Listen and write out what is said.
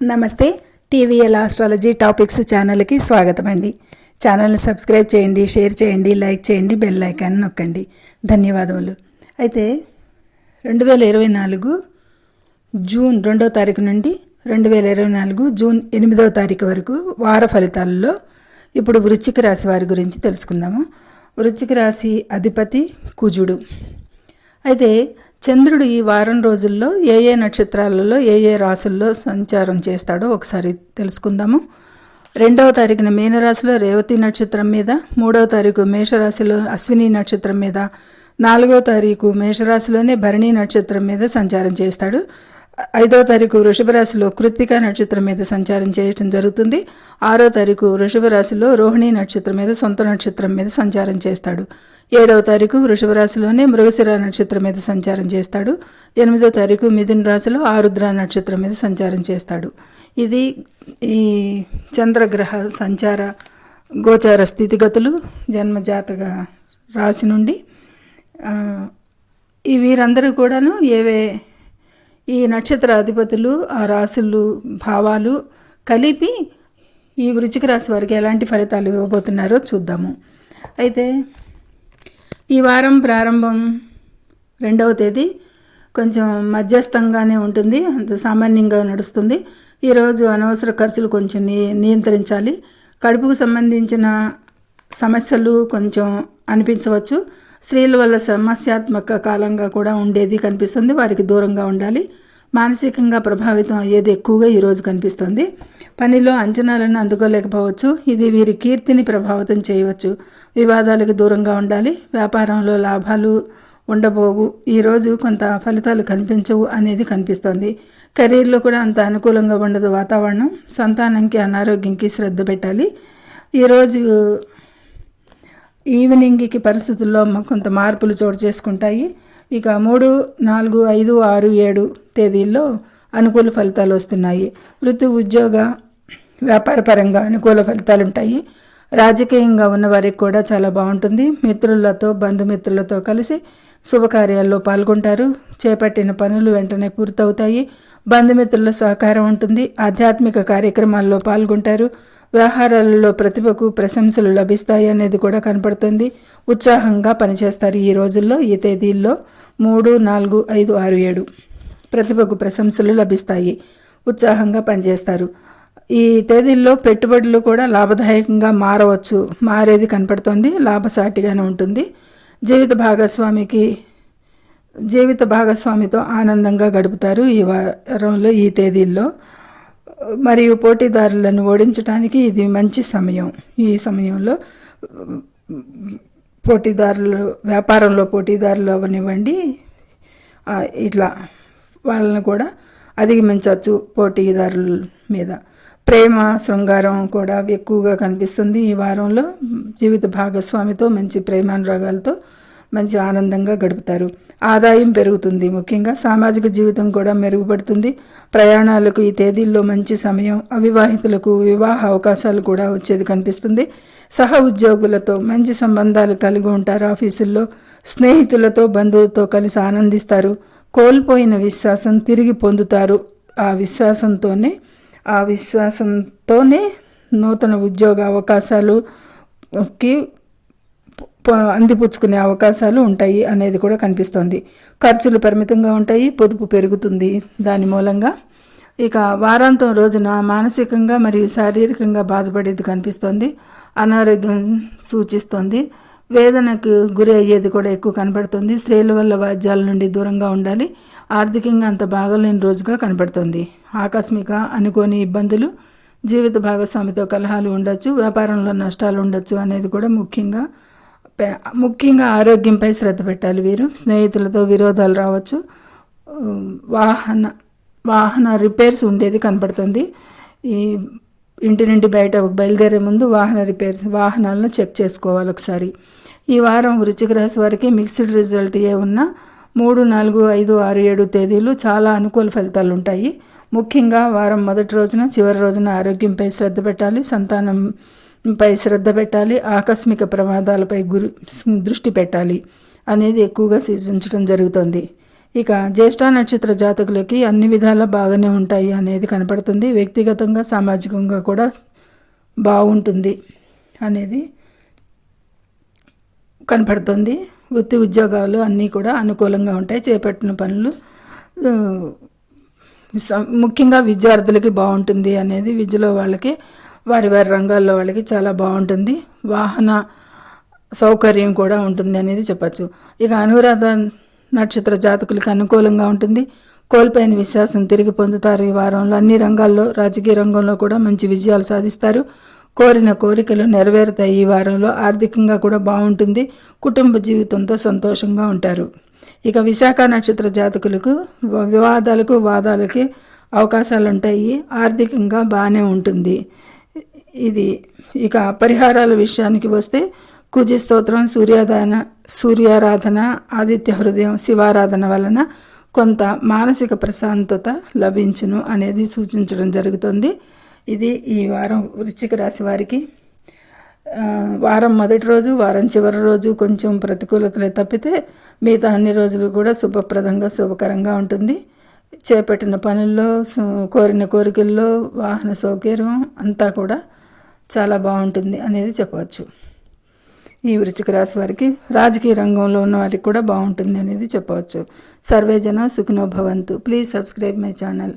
నమస్తే TVL astrology topics ఛానల్కి స్వాగతం అండి ఛానల్ని సబ్స్క్రైబ్ చేయండి షేర్ చేయండి లైక్ చేయండి బెల్ ఐకాన్ నొక్కండి. ధన్యవాదములు. అయితే రెండు వేల ఇరవై నాలుగు జూన్ రెండో తారీఖు నుండి రెండు వేల ఇరవై నాలుగు జూన్ ఎనిమిదవ తారీఖు వరకు వార ఫలితాలలో ఇప్పుడు వృశ్చిక రాశి వారి గురించి తెలుసుకుందాము. వృశ్చిక రాశి అధిపతి కుజుడు. అయితే చంద్రుడు ఈ వారం రోజుల్లో ఏ ఏ నక్షత్రాలలో ఏ ఏ రాశుల్లో సంచారం చేస్తాడో ఒకసారి తెలుసుకుందాము. రెండవ తారీఖున మీనరాశిలో రేవతి నక్షత్రం మీద మూడవ తారీఖు మేషరాశిలో అశ్విని నక్షత్రం మీద నాలుగో తారీఖు మేషరాశిలోనే భరణి నక్షత్రం మీద సంచారం చేస్తాడు. ఐదో తారీఖు వృషభ రాశిలో కృత్తిక నక్షత్రం మీద సంచారం చేయటం జరుగుతుంది. ఆరో తారీఖు వృషభ రాశిలో రోహిణి నక్షత్రం మీద సొంత నక్షత్రం మీద సంచారం చేస్తాడు. ఏడవ తారీఖు వృషభ రాశిలోనే మృగశిర నక్షత్రం మీద సంచారం చేస్తాడు. ఎనిమిదో తారీఖు మిథున రాశిలో ఆరుద్ర నక్షత్రం మీద సంచారం చేస్తాడు. ఇది ఈ చంద్రగ్రహ సంచార గోచార స్థితిగతులు జన్మజాతక రాశి నుండి. వీరందరూ కూడాను ఏవే ఈ నక్షత్ర అధిపతులు ఆ రాశులు భావాలు కలిపి ఈ వృచ్చిక రాశి వారికి ఎలాంటి ఫలితాలు ఇవ్వబోతున్నారో చూద్దాము. అయితే ఈ వారం ప్రారంభం రెండవ తేదీ కొంచెం మధ్యస్థంగానే ఉంటుంది అంత సామాన్యంగా నడుస్తుంది. ఈరోజు అనవసర ఖర్చులు కొంచెం ని నియంత్రించాలి. కడుపుకు సంబంధించిన సమస్యలు కొంచెం అనిపించవచ్చు. స్త్రీల వల్ల సమస్యాత్మక కాలంగా కూడా ఉండేది కనిపిస్తుంది. వారికి దూరంగా ఉండాలి. మానసికంగా ప్రభావితం అయ్యేది ఎక్కువగా ఈరోజు కనిపిస్తుంది. పనిలో అంచనాలను అందుకోలేకపోవచ్చు. ఇది వీరి కీర్తిని ప్రభావితం చేయవచ్చు. వివాదాలకు దూరంగా ఉండాలి. వ్యాపారంలో లాభాలు ఉండబోవు. ఈరోజు కొంత ఫలితాలు కనిపించవు అనేది కనిపిస్తోంది. కెరీర్లో కూడా అంత అనుకూలంగా ఉండదు వాతావరణం. సంతానంకి అనారోగ్యంకి శ్రద్ధ పెట్టాలి. ఈరోజు ఈవినింగ్కి పరిస్థితుల్లో కొంత మార్పులు చోటు చేసుకుంటాయి. ఇక మూడు నాలుగు ఐదు ఆరు ఏడు తేదీల్లో అనుకూల ఫలితాలు వస్తున్నాయి. వృత్తి ఉద్యోగ వ్యాపారపరంగా అనుకూల ఫలితాలు ఉంటాయి. రాజకీయంగా ఉన్న వారికి కూడా చాలా బాగుంటుంది. మిత్రులతో బంధుమిత్రులతో కలిసి శుభకార్యాల్లో పాల్గొంటారు. చేపట్టిన పనులు వెంటనే పూర్తవుతాయి. బంధుమిత్రుల సహకారం ఉంటుంది. ఆధ్యాత్మిక కార్యక్రమాల్లో పాల్గొంటారు. వ్యవహారాలలో ప్రతిభకు ప్రశంసలు లభిస్తాయి అనేది కూడా కనపడుతుంది. ఉత్సాహంగా పనిచేస్తారు ఈ రోజుల్లో ఈ తేదీల్లో మూడు నాలుగు ఐదు ఆరు ఏడు. ప్రతిభకు ప్రశంసలు లభిస్తాయి. ఉత్సాహంగా పనిచేస్తారు. ఈ తేదీల్లో పెట్టుబడులు కూడా లాభదాయకంగా మారవచ్చు. మారేది కనపడుతుంది. లాభసాటిగానే ఉంటుంది. జీవిత భాగస్వామికి జీవిత భాగస్వామితో ఆనందంగా గడుపుతారు ఈ వారంలో ఈ తేదీల్లో. మరియు పోటీదారులను ఓడించడానికి ఇది మంచి సమయం. ఈ సమయంలో పోటీదారులు వ్యాపారంలో పోటీదారులు అవనివ్వండి. ఇట్లా వాళ్ళని కూడా అధిగమించవచ్చు పోటీదారుల మీద. ప్రేమ శృంగారం కూడా ఎక్కువగా కనిపిస్తుంది ఈ వారంలో. జీవిత భాగస్వామితో మంచి ప్రేమానురాగాలతో మంచి ఆనందంగా గడుపుతారు. ఆదాయం పెరుగుతుంది. ముఖ్యంగా సామాజిక జీవితం కూడా మెరుగుపడుతుంది. ప్రయాణాలకు ఈ తేదీల్లో మంచి సమయం అవివాహితులకు వివాహ అవకాశాలు కూడా వచ్చేది కనిపిస్తుంది. సహ ఉద్యోగులతో మంచి సంబంధాలు కలిగి ఉంటారు. ఆఫీసుల్లో స్నేహితులతో బంధువులతో కలిసి ఆనందిస్తారు. కోల్పోయిన విశ్వాసం తిరిగి పొందుతారు. ఆ విశ్వాసంతోనే ఆ విశ్వాసంతోనే నూతన ఉద్యోగ అవకాశాలుకి అందిపుచ్చుకునే అవకాశాలు ఉంటాయి అనేది కూడా కనిపిస్తోంది. ఖర్చులు పరిమితంగా ఉంటాయి పొదుపు పెరుగుతుంది. దాని మూలంగా ఇక వారాంతం రోజున మానసికంగా మరియు శారీరకంగా బాధపడేది కనిపిస్తోంది. అనారోగ్యం సూచిస్తోంది. వేదనకు గురి అయ్యేది కూడా ఎక్కువ కనబడుతుంది. స్త్రీల వల్ల వాద్యాల నుండి దూరంగా ఉండాలి. ఆర్థికంగా అంత బాగలేని రోజుగా కనబడుతుంది. ఆకస్మిక అనుకోని ఇబ్బందులు జీవిత భాగస్వామితో కలహాలు ఉండొచ్చు వ్యాపారంలో నష్టాలు ఉండొచ్చు అనేది కూడా ముఖ్యంగా ముఖ్యంగా ఆరోగ్యంపై శ్రద్ధ పెట్టాలి వీరు. స్నేహితులతో విరోధాలు రావచ్చు. వాహన వాహన రిపేర్స్ ఉండేది కనపడుతుంది. ఈ ఇంటి నుండి బయట బయలుదేరే ముందు వాహన రిపేర్స్ వాహనాలను చెక్ చేసుకోవాలి ఒకసారి. ఈ వారం వృచ్చిక రాశి వారికి మిక్స్డ్ రిజల్ట్ ఏ ఉన్నా మూడు నాలుగు ఐదు ఆరు ఏడు తేదీలు చాలా అనుకూల ఫలితాలు ఉంటాయి. ముఖ్యంగా వారం మొదటి రోజున చివరి రోజున ఆరోగ్యంపై శ్రద్ధ పెట్టాలి. సంతానం పై శ్రద్ధ పెట్టాలి ఆకస్మిక ప్రమాదాలపై గురి దృష్టి పెట్టాలి అనేది ఎక్కువగా సూచించడం జరుగుతుంది. ఇక జ్యేష్ఠ నక్షత్ర జాతకులకి అన్ని విధాలా బాగానే ఉంటాయి అనేది కనపడుతుంది. వ్యక్తిగతంగా సామాజికంగా కూడా బాగుంటుంది అనేది కనపడుతుంది. వృత్తి ఉద్యోగాలు అన్నీ కూడా అనుకూలంగా ఉంటాయి. చేపట్టిన పనులు ముఖ్యంగా విద్యార్థులకి బాగుంటుంది అనేది విద్యలో వాళ్ళకి వారి వారి రంగాల్లో వాళ్ళకి చాలా బాగుంటుంది. వాహన సౌకర్యం కూడా ఉంటుంది అనేది చెప్పచ్చు. ఇక అనురాధ నక్షత్ర జాతకులకు అనుకూలంగా ఉంటుంది. కోల్పోయిన విశ్వాసం తిరిగి పొందుతారు. ఈ వారంలో అన్ని రంగాల్లో రాజకీయ రంగంలో కూడా మంచి విజయాలు సాధిస్తారు. కోరిన కోరికలు నెరవేరుతాయి. ఈ వారంలో ఆర్థికంగా కూడా బాగుంటుంది. కుటుంబ జీవితంతో సంతోషంగా ఉంటారు. ఇక విశాఖ నక్షత్ర జాతకులకు వివాదాలకు వాదాలకి అవకాశాలు ఉంటాయి ఆర్థికంగా బాగానే ఉంటుంది. ఇది ఇక పరిహారాల విషయానికి వస్తే కుజి స్తోత్రం సూర్యారాధన సూర్యారాధన ఆదిత్య హృదయం శివారాధన వలన కొంత మానసిక ప్రశాంతత లభించును అనేది సూచించడం జరుగుతుంది. ఇది ఈ వారం వృశ్చిక రాశి వారికి వారం మొదటి రోజు వారం చివరి రోజు కొంచెం ప్రతికూలతలే తప్పితే మిగతా అన్ని రోజులు కూడా శుభప్రదంగా శుభకరంగా ఉంటుంది. చేపట్టిన పనుల్లో కోరిన కోరికల్లో వాహన సౌకర్యం అంతా కూడా చాలా బాగుంటుంది అనేది చెప్పవచ్చు. ఈ వృచ్చిక రాశి వారికి రాజకీయ రంగంలో ఉన్న వారికి కూడా బాగుంటుంది అనేది చెప్పవచ్చు. సర్వేజన సుఖినో భవంతు. Please subscribe my channel